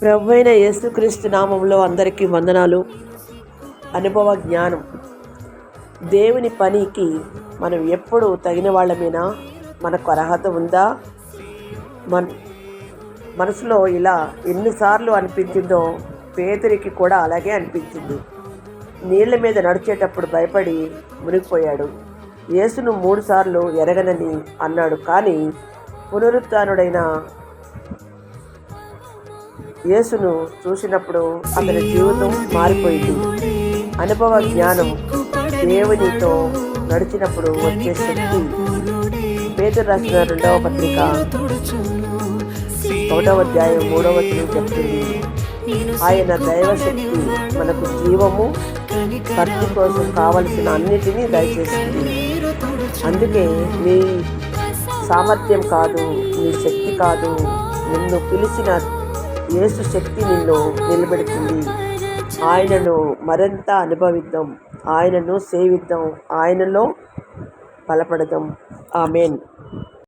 ప్రభు అయిన యేసుక్రీస్తు నామంలో అందరికీ వందనాలు. అనుభవ జ్ఞానం. దేవుని పనికి మనం ఎప్పుడు తగిన వాళ్ళమేనా? మనకు అర్హత ఉందా? మన మనసులో ఇలా ఎన్నిసార్లు అనిపించిందో పేదరికి కూడా అలాగే అనిపించింది. నీళ్ళ మీద నడిచేటప్పుడు భయపడి మునిగిపోయాడు. యేసును మూడుసార్లు ఎరగనని అన్నాడు. కానీ పునరుత్డైన యేసును చూసినప్పుడు అతని జీవితం మారిపోయింది. అనుభవ జ్ఞానం దేవునితో నడిచినప్పుడు వచ్చే శక్తి. పేదలు రాసిన రెండవ పత్రిక ఒకటవ అధ్యాయం మూడవ చెప్తుంది. ఆయన దైవశక్తి మనకు జీవము భక్తి కోసం కావలసిన అన్నిటినీ దయచేస్తుంది. అందుకే నీ సామర్థ్యం కాదు నీ శక్తి కాదు. నిన్ను పిలిచిన యేసు శక్తి నిన్ను నిలబెడుతుంది. ఆయనను మరింత అనుభవిద్దాం. ఆయనను సేవిద్దాం. ఆయనలో బలపడదాం. ఆమెన్.